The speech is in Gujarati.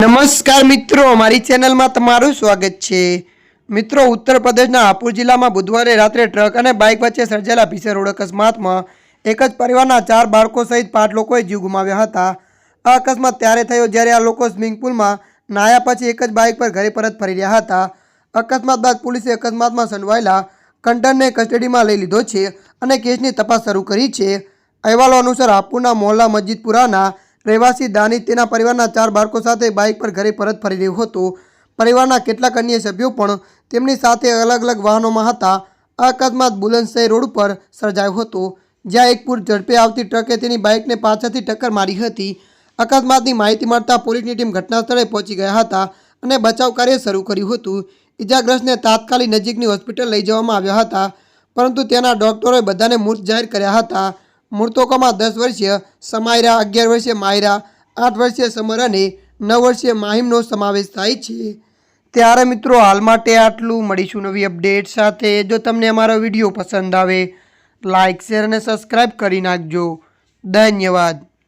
નમસ્કાર મિત્રો મારી ચેનલમાં તમારું સ્વાગત છે. મિત્રો ઉત્તર પ્રદેશના હાપુર જિલ્લામાં બુધવારે રાત્રે ટ્રક અને બાઇક વચ્ચે સર્જાયેલા ભીષણ અકસ્માતમાં એક જ પરિવારના ચાર બાળકો સહિત પાંચ લોકોએ જીવ ગુમાવ્યા હતા. આ અકસ્માત ત્યારે થયો જ્યારે આ લોકો સ્વિમિંગ પુલમાં નાહ્યા પછી એક જ બાઇક પર ઘરે પરત ફરી રહ્યા હતા. અકસ્માત બાદ પોલીસે અકસ્માતમાં સંડવાયેલા કંટનને કસ્ટડીમાં લઈ લીધો છે અને કેસની તપાસ શરૂ કરી છે. અહેવાલો અનુસાર હાપુરના મોહલ્લા મસ્જિદપુરાના રહેવાસી દાનિત તેના પરિવારના ચાર બાળકો સાથે બાઇક પર ઘરે પરત ફરી રહ્યો હતો. પરિવારના કેટલાક અન્ય સભ્યો પણ તેમની સાથે અલગ અલગ વાહનોમાં હતા. અકસ્માત બુલંદશહર રોડ પર સર્જાયો હતો, જ્યાં એક પૂર ઝડપે આવતી ટ્રકે તેની બાઇકને પાછળથી ટક્કર મારી હતી. અકસ્માતની માહિતી મળતા પોલીસની ટીમ ઘટનાસ્થળે પહોંચી ગયા હતા અને બચાવ કાર્ય શરૂ કર્યું હતું. ઇજાગ્રસ્તને તાત્કાલિક નજીકની હોસ્પિટલ લઈ જવામાં આવ્યા હતા, પરંતુ ત્યાંના ડોક્ટરોએ બધાને મૃત જાહેર કર્યા હતા. મૃતકોમાં દસ વર્ષીય સમાયરા, અગિયાર વર્ષીય માયરા, આઠ વર્ષીય સમર અને નવ વર્ષીય માહિમનો સમાવેશ થાય છે. ત્યારે મિત્રો, હાલ માટે આટલું. મળીશું નવી અપડેટ સાથે. જો તમને અમારો વીડિયો પસંદ આવે લાઇક શેર અને સબસ્ક્રાઈબ કરી નાખજો. ધન્યવાદ.